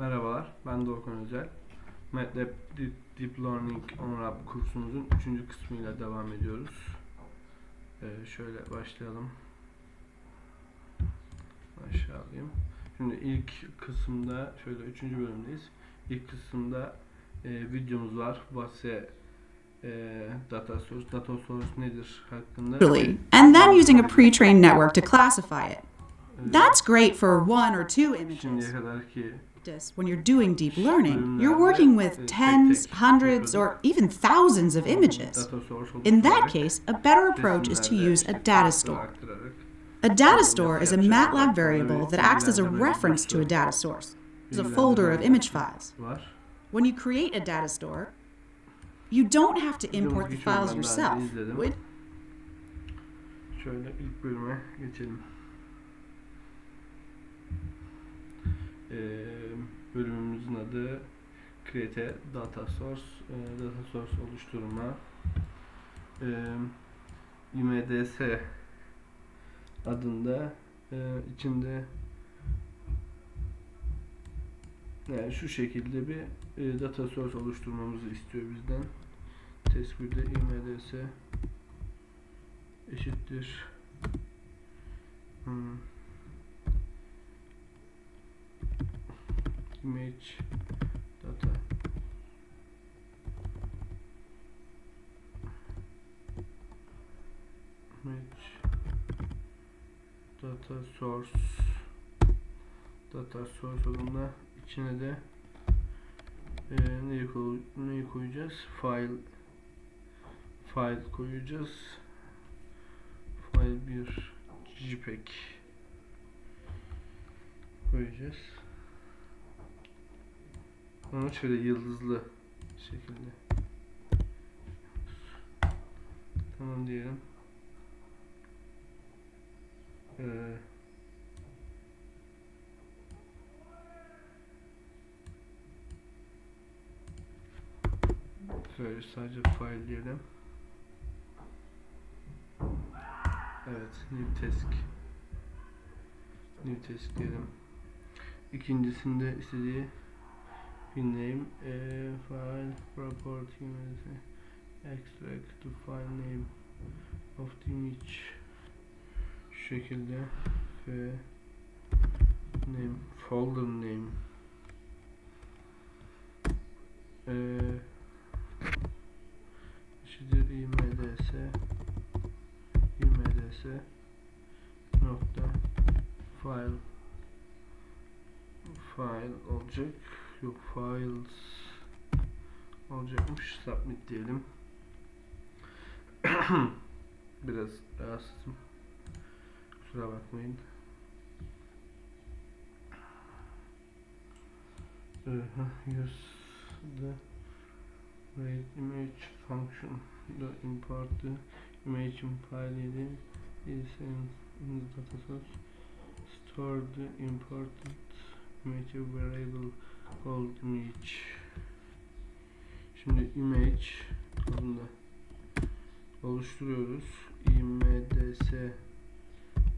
Merhabalar, ben Doğukan Özel. MATLAB Deep, Deep Learning OnRap kursumuzun 3. kısmıyla devam ediyoruz. Ee, şöyle başlayalım. Aşağı alayım. Şimdi ilk kısımda, şöyle 3. bölümdeyiz. İlk kısımda e, videomuz var. What's e, data source, data source nedir hakkında. And then using a pre-trained network to classify it. That's great for one or two images. Şimdiye kadar ki When you're doing deep learning, you're working with tens, hundreds, or even thousands of images. In that case, a better approach is to use a data store. A data store is a MATLAB variable that acts as a reference to a data source. It's a folder of image files. When you create a data store, you don't have to import the files yourself. Would- Ee, bölümümüzün adı Create Data Source, e, Data Source oluşturma. Ee, IMDS adında e, içinde yani şu şekilde bir e, data source oluşturmamızı istiyor bizden. Test 1'de IMDS eşittir hmm, image data image data source data source olduğunda içine de e, neyi, koy, neyi koyacağız? File file koyacağız. File bir JPEG koyacağız. Onu şöyle yıldızlı şekilde. Tamam diyelim. Ee, Şöyle sadece file diyelim. Evet, new task. New task diyelim. İkincisinde istediği bir name, e, file, property, extract to file name of the image. Şekilde ve name, folder name. E, eşittir imds imds nokta file file olacak yok files olacakmış submit diyelim. Biraz rahatsızım. Kusura bakmayın. Use the Wait image function the import the image file is is in, in the data source. Store the imported image variable called image. Şimdi image adında oluşturuyoruz. İmds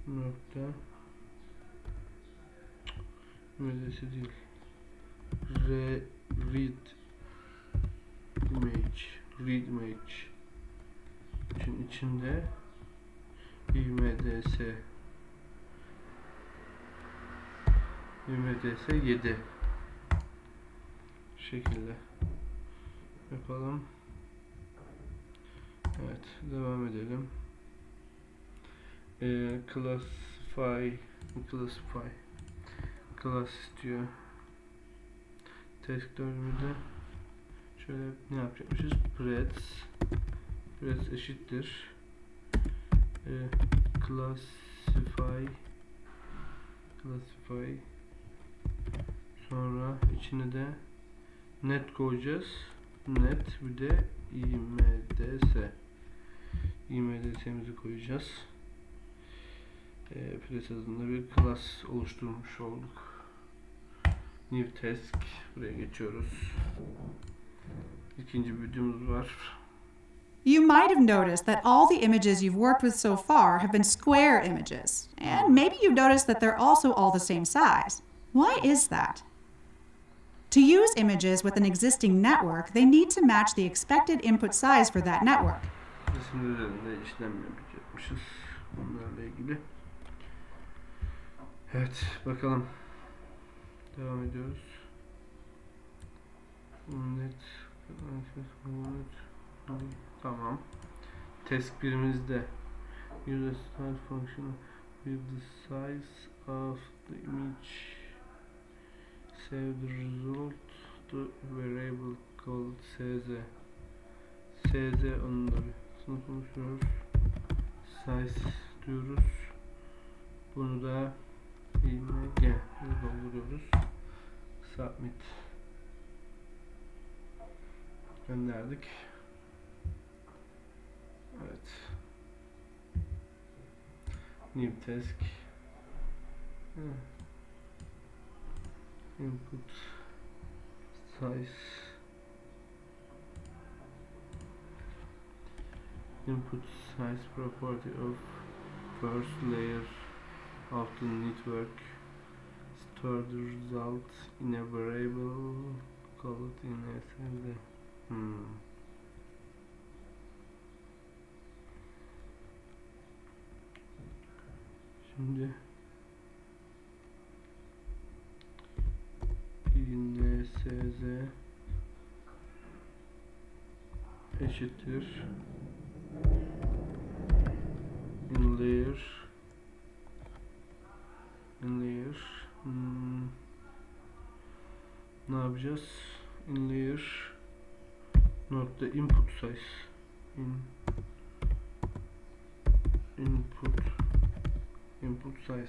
nokta. İmds değil. Re, read image. Read image. İçin içinde imds imds 7 şekilde yapalım. Evet devam edelim. Ee, classify classify. Class istiyor test bölümünde şöyle ne yapacakmışız? Prets prets eşittir. E, classify. Classify. Sonra içine de net koyacağız. Net bir de imds imds'imizi koyacağız. E, prets adında bir class oluşturmuş olduk. New task. Buraya geçiyoruz. İkinci videomuz var. You might have noticed that all the images you've worked with so far have been square images, and maybe you've noticed that they're also all the same size. Why is that? To use images with an existing network, they need to match the expected input size for that network. Evet bakalım. Devam ediyoruz. Net. Tamam. Test birimizde use a start function with the size of the image save the result to variable called sz sz onları sınıf oluşturuyoruz. Size diyoruz. Bunu da img dolduruyoruz. Submit. Gönderdik. Evet. New task. Hı. Input size input size property of first layer of the network store the result in a variable called in SMD hmm. Şimdi eşittir. İn layer in layer hmm. ne yapacağız? İn layer nokta input size. İn. İnput. İnput size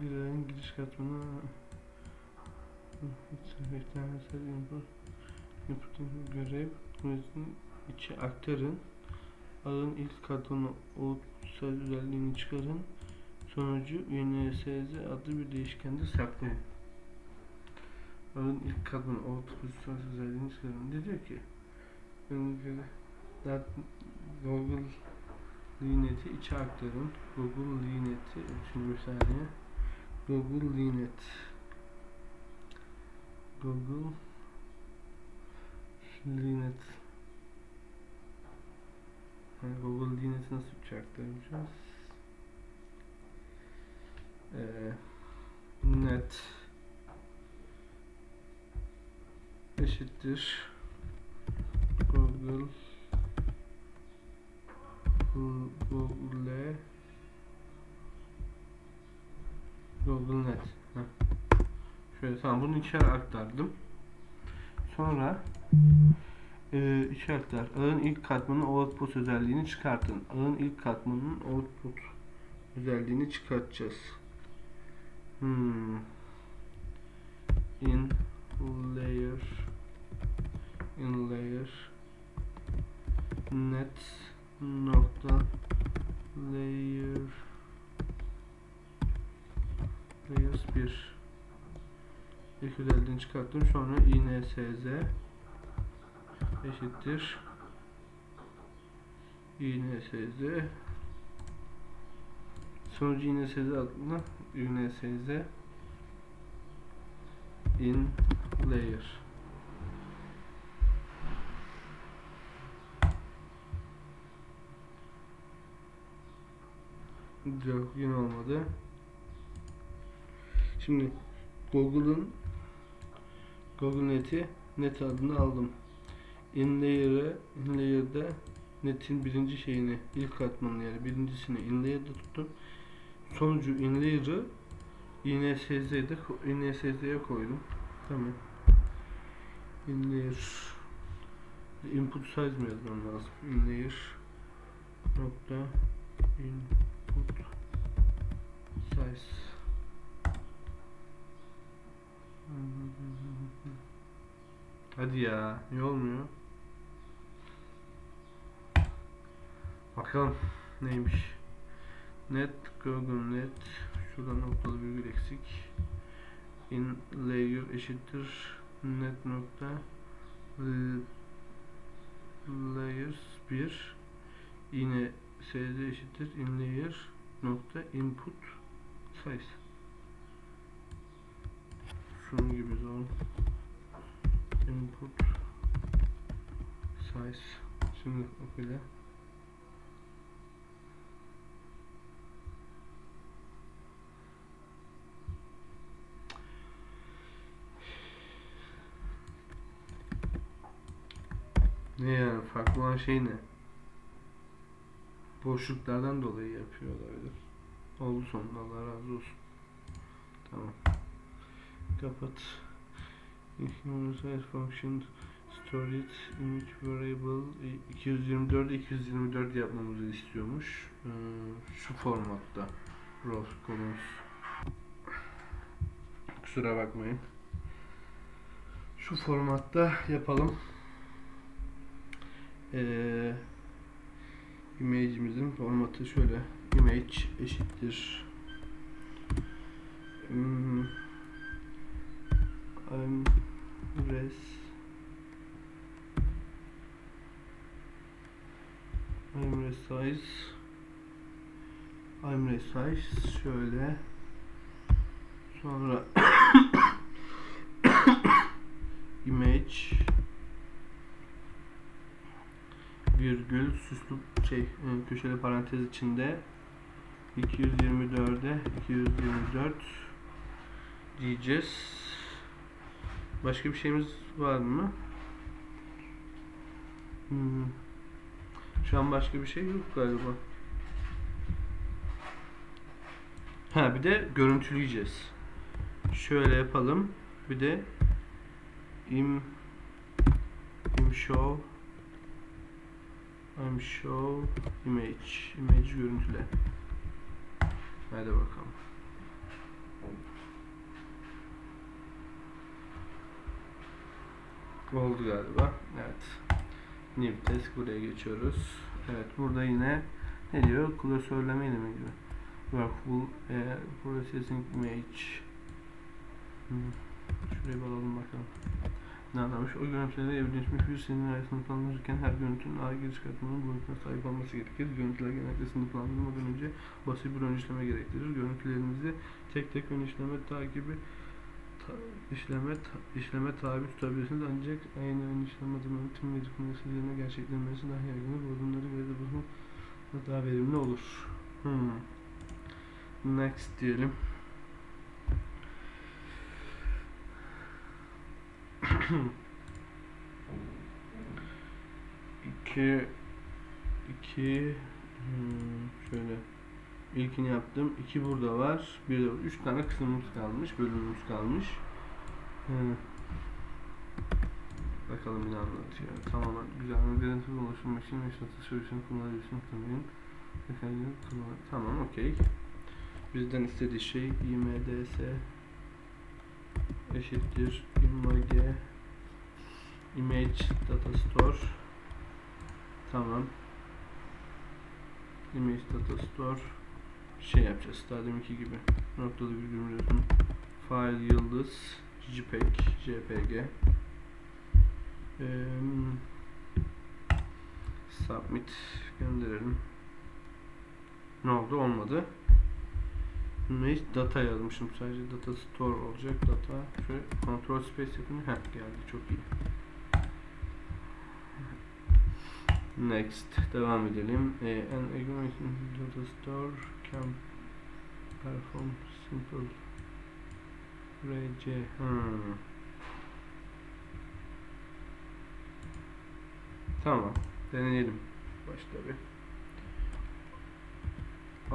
bir ayın giriş katmanı Sebepler mesela input input'un görev metin içi aktarın. Ağın ilk katmanı output özelliğini çıkarın. Sonucu UNSZ adlı bir değişkende saklayın. Ağın ilk katmanı output özelliğini çıkarın. Ne diyor ki that Google Linet'i içe aktarın. Google Linet'i şimdi bir saniye. Google Linet. Google Linet. Yani Google Linet'i nasıl içe aktaracağız? Ee, net. Eşittir. Google Google Google Net. Heh. şöyle tamam bunu içeri aktardım. Sonra e, içeri aktar. Ağın ilk katmanının output özelliğini çıkartın. Ağın ilk katmanının output özelliğini çıkartacağız. Hmm. in layer in layer net nokta layer layers 1 ilk özelliğini çıkarttım. Sonra insz eşittir. İnsz sonucu insz adına insz in layer Yok yine olmadı. Şimdi Google'ın Google Net'i net adını aldım. InLayer'ı InLayer'da netin birinci şeyini ilk katmanı yani birincisini InLayer'da tuttum. Sonucu InLayer'ı INSZ'de INSZ'ye koydum. Tamam. InLayer input size mi yazmam lazım? InLayer nokta input size Hadi ya, niye olmuyor? Bakalım neymiş. Net Google Net şurada noktalı virgül eksik. in layer eşittir net nokta layers 1 yine sd eşittir. İn layer nokta input size. Şunun gibi zor. İnput size. Şimdi okuyla. Ne yani? Farklı olan şey ne? Boşluklardan dolayı yapıyor olabilir. Oldu sonunda Allah razı olsun. Tamam. Kapat. Size function storage image variable 224 224 yapmamızı istiyormuş. Ee, şu formatta. Rows columns. Kusura bakmayın. Şu formatta yapalım. Ee, image'imizin formatı şöyle. Image eşittir. I'm res. I'm resize. I'm resize. Şöyle. Sonra image virgül süslü şey e, köşeli parantez içinde 224'e 224 diyeceğiz. Başka bir şeyimiz var mı? Hmm. Şu an başka bir şey yok galiba. Ha bir de görüntüleyeceğiz. Şöyle yapalım. Bir de im im show I'm show image image görüntüle. Hadi bakalım. Oldu galiba. Evet. New task buraya geçiyoruz. Evet burada yine ne diyor? Klasörlemeyle mi diyor? Workful e, processing image. Hmm. Şuraya bir alalım bakalım. Ne anlamış? O görüntüleri evrilmiş bir senin arasında sınıflandırırken her görüntünün ağır giriş katmanının boyutuna sahip olması gerekir. Görüntüler genellikle sınıflandırmadan önce basit bir ön işleme gerektirir. Görüntülerinizi tek tek ön işleme takibi ta, işleme ta, işleme tabi tutabilirsiniz ancak aynı ön işleme adımının tüm gecikmesi üzerine gerçekleşmesi daha yaygındır. Bu adımları ve bu daha verimli olur. Hmm. Next diyelim. İki iki hmm, şöyle ilkini yaptım. iki burada var. Bir de üç tane kısmımız kalmış. Bölümümüz kalmış. Hı. Bakalım ne anlatıyor. Tamamen güzel bir görüntü oluşturmak için ve satış sürüsünü kullanabilirsiniz. Tanıyın. Efendim, kullan- Tamam okey. Bizden istediği şey IMDS eşittir image image data store. Tamam. İmage data store. Şey yapacağız daha deminki gibi. Noktalı virgül biliyorsun file yıldız jpeg jpg Eee, submit gönderelim. Ne oldu? Olmadı. Neyse data yazmışım sadece. Data store olacak. Data şöyle control space yapınca heh geldi. Çok iyi next. Devam edelim. Ee, an argument in data store can perform simple rc hmm. tamam. Deneyelim. Başta bir.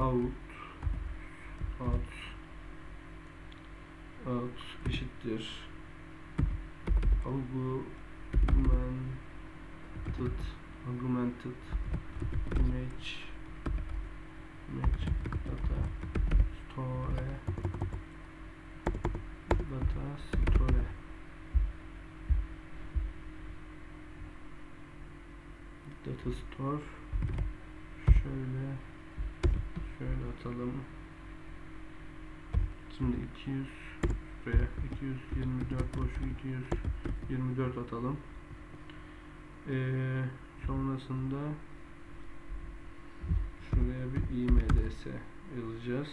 Out. Out. Out eşittir. Augmented augmented image. İmage data store. Data store. Data store. Şöyle şöyle atalım. Şimdi 200 şuraya 224 boşluk 224 atalım. Ee, sonrasında şuraya bir IMDS yazacağız.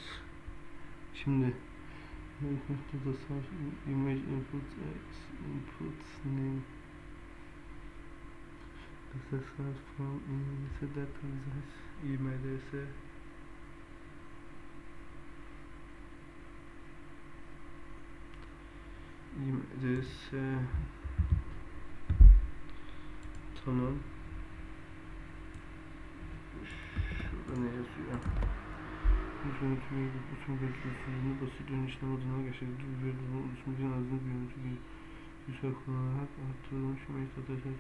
Şimdi image input input name Access from IMDS data IMDS IMDS Tamam. Şurada ne yazıyor? Lütfen tüm bütün görüntüsünü basit ön işlem adına gerçekleştirdi. Bir durum oluşumuzun azını görüntü bir güzel kullanarak arttırılmış metadata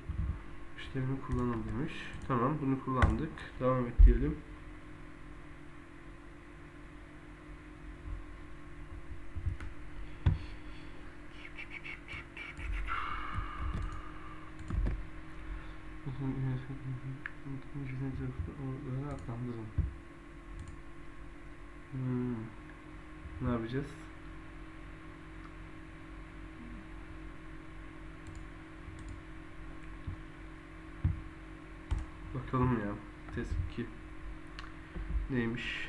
işlemi kullanın demiş. Tamam bunu kullandık. Devam et diyelim. Onları adlandırın. Hmm. Ne yapacağız? Bakalım ya. Test 2. Neymiş?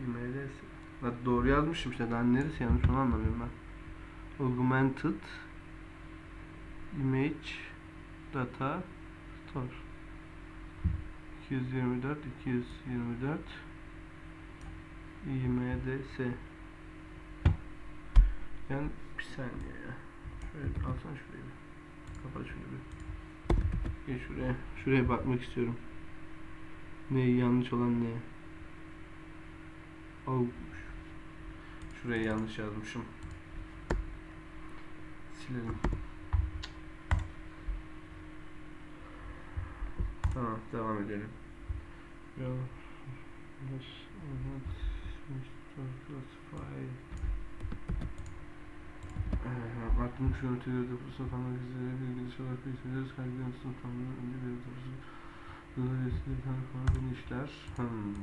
IMLS. Doğru yazmışım işte. Neresi yanlış onu anlamıyorum ben. Augmented Image Data Store 224 224 IMDS Yani bir saniye ya. Şöyle alsana şurayı bir. Kapat şunu bir. Gel şuraya. Şuraya bakmak istiyorum. Ne yanlış olan ne? Oh. Şuraya yanlış yazmışım. Silelim. Tamam, devam edelim. Ya. Ee, Artmış yönetileri deposu falan izleyerek ilgili olarak bilgisayarız. Kaygıların sınıflarının önce bir deposu. Dolayısıyla bir tane falan işler. Hmm.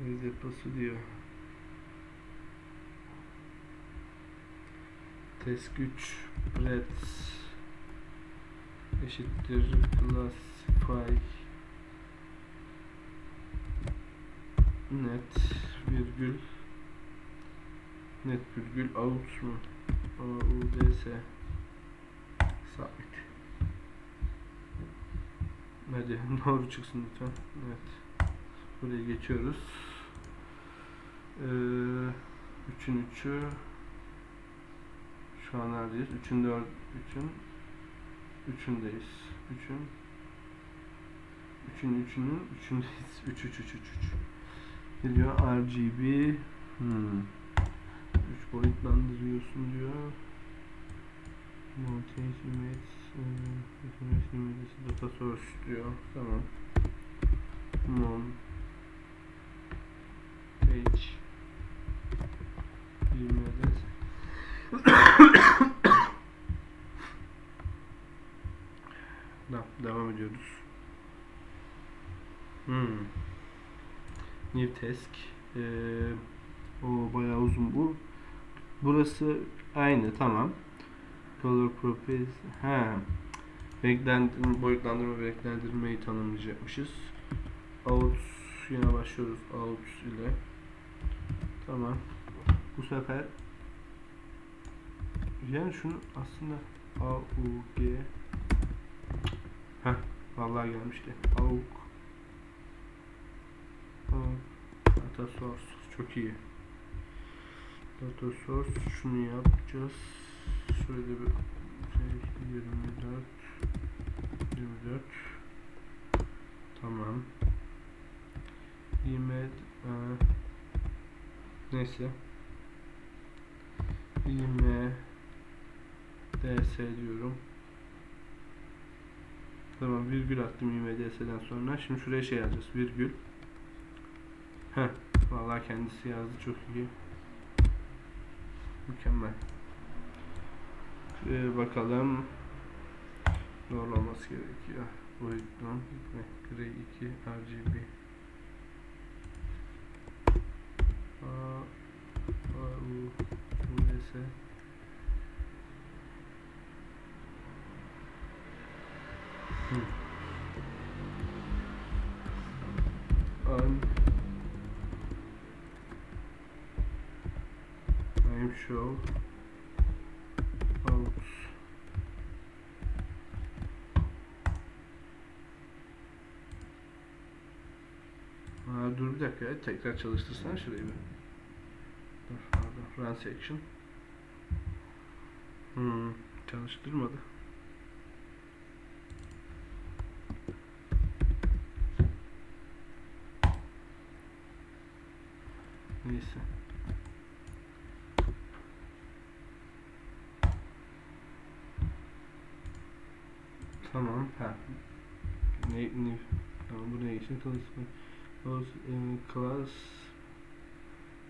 Veri deposu diyor. Test 3 Breads eşittir classify net virgül net virgül out mu? Auds submit hadi doğru çıksın lütfen. Evet. Buraya geçiyoruz. Ee, üçün üçü şu an neredeyiz? üçün dört üçün üçündeyiz. Üçün üçün üçünün üçündeyiz. Üç üç üç üç üç. Ne diyor? RGB hmm. Üç boyutlandırıyorsun diyor. Mountain image image data source diyor. Tamam. Mon page images Da, devam ediyoruz. Hmm. New task. Ee, o bayağı uzun bu. Burası aynı tamam. Color properties. Ha. Renklendirme, boyutlandırma ve renklendirmeyi tanımlayacakmışız. Out yine başlıyoruz out ile. Tamam. Bu sefer yani şunu aslında A U G Heh, vallahi gelmişti. Auk. Auk. Data source. Çok iyi. Data source. Şunu yapacağız. Şöyle bir şey 24 24 Tamam. İmed e, neyse. İme DS diyorum. Tamam virgül attım IMDS'den sonra. Şimdi şuraya şey yazacağız. Virgül. Heh. Vallahi kendisi yazdı çok iyi. Mükemmel. Ee, bakalım. Doğrulaması gerekiyor. Boyutlu. Gray 2 RGB. A, A, U. show out Ha, dur bir dakika. Tekrar çalıştırsana şurayı bir. Dur pardon. Run section. Hmm, çalıştırmadı. Neyse. Tamam. Ha. Ne, ne, tamam bu ne için çalışma. Those in class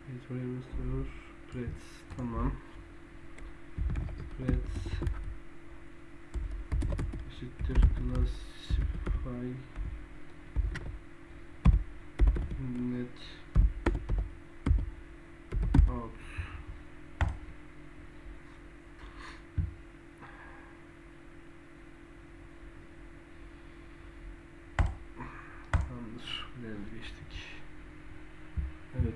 it restore threads. Tamam. Threads eşittir classify net out Tamamdır. Buraya da geçtik. Evet,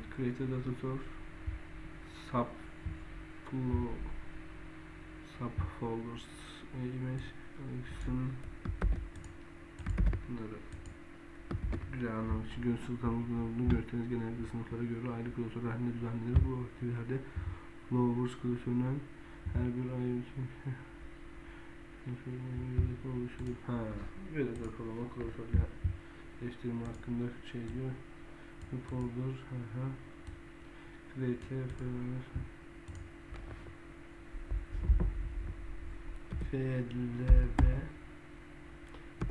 sub flo- subfolders image collection bunları güzel anlamak için görsel tanımlarını görseniz genellikle sınıflara göre ayrı klasör halinde düzenlenir. Bu aktivitelerde flowers klasöründen her bir ayrı oluşturur. Ha, böyle de kolama klasörler değiştirme hakkında şey diyor. Folder, hı hı. Create FLV FLV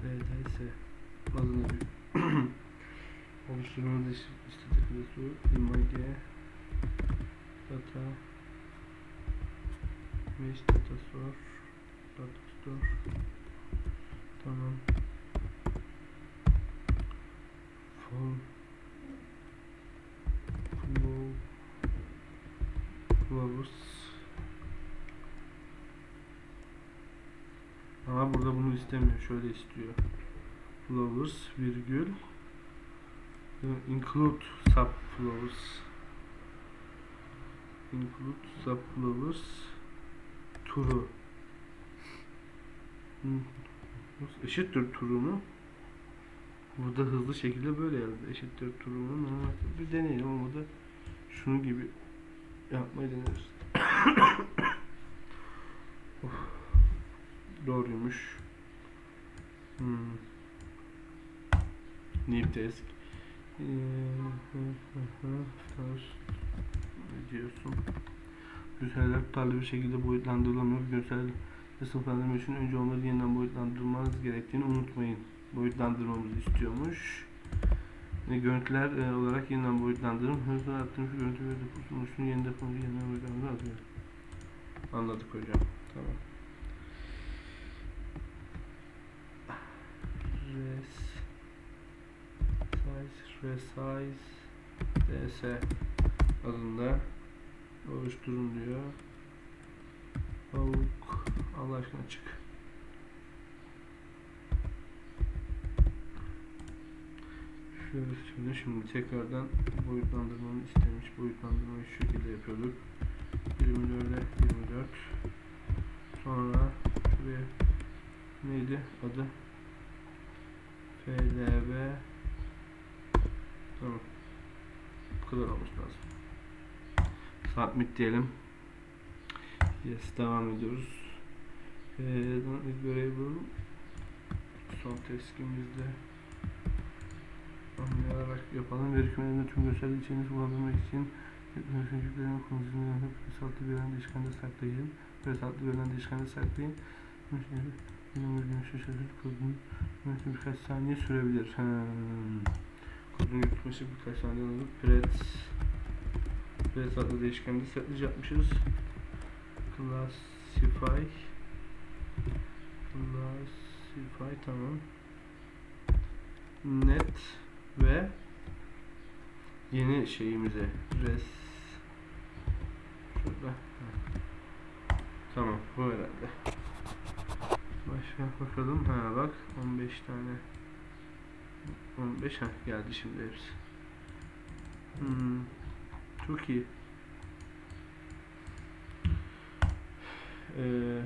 RDS adını bir oluşturmamız istedik klasörü image data mesh data store data store tamam form flowers ama burada bunu istemiyor şöyle istiyor. Flowers virgül. İnclude sub flowers include sub flowers turu. Eşittir turunu. Burada hızlı şekilde böyle yazdı. Eşittir turumun. Ha, Bir deneyelim olmadı. Şunu gibi yapmayı of. Doğruymuş. Hmm. Nip test. Ee, diyorsun? Görseller tutarlı bir şekilde boyutlandırılamıyor. Görsel sınıflandırma için önce onları yeniden boyutlandırmanız gerektiğini unutmayın boyutlandırmamızı istiyormuş. Ve görüntüler e, olarak yeniden boyutlandırım. Hızla arttırmış görüntü ve deposunun oluştuğunu yeni depomuzu yeniden boyutlandırma atıyor. Anladık hocam. Tamam. Res size resize ds adında oluşturun diyor. Avuk Allah aşkına çık. Şöyle şöyle şimdi tekrardan boyutlandırmamı istemiş. Boyutlandırmayı şu şekilde yapıyorduk. 24'e 24. Sonra şuraya neydi adı? FLV Tamam. Bu kadar olması lazım. Submit diyelim. Yes devam ediyoruz. Ee, variable son teskimizde anlayarak yapalım. Veri kümelerinde tüm gösterdiği içeriğini bulabilmek için Yüklerin konusunu presaltı verilen değişkende saklayın. Presaltı verilen değişkende saklayın. Bilmemiz gün şaşırtıcı kodun yönetimi birkaç saniye sürebilir. Hmm. Kodun yutması birkaç saniye alır. Pret Pret adlı değişkende setlici yapmışız. Classify Classify tamam. Net ve yeni şeyimize res burada. Ha. Tamam bu herhalde. Başka bakalım. Ha bak 15 tane. 15 ha geldi şimdi hepsi. Hmm, çok iyi. Ee,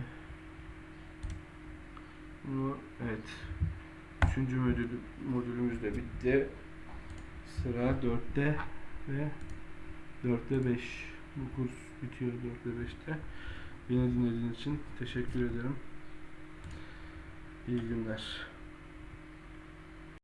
bu evet. Üçüncü modül, modülümüz de bitti. Sıra 4'te ve 4'te 5. Bu kurs bitiyor 4'te 5'te. Beni dinlediğiniz için teşekkür ederim. İyi günler.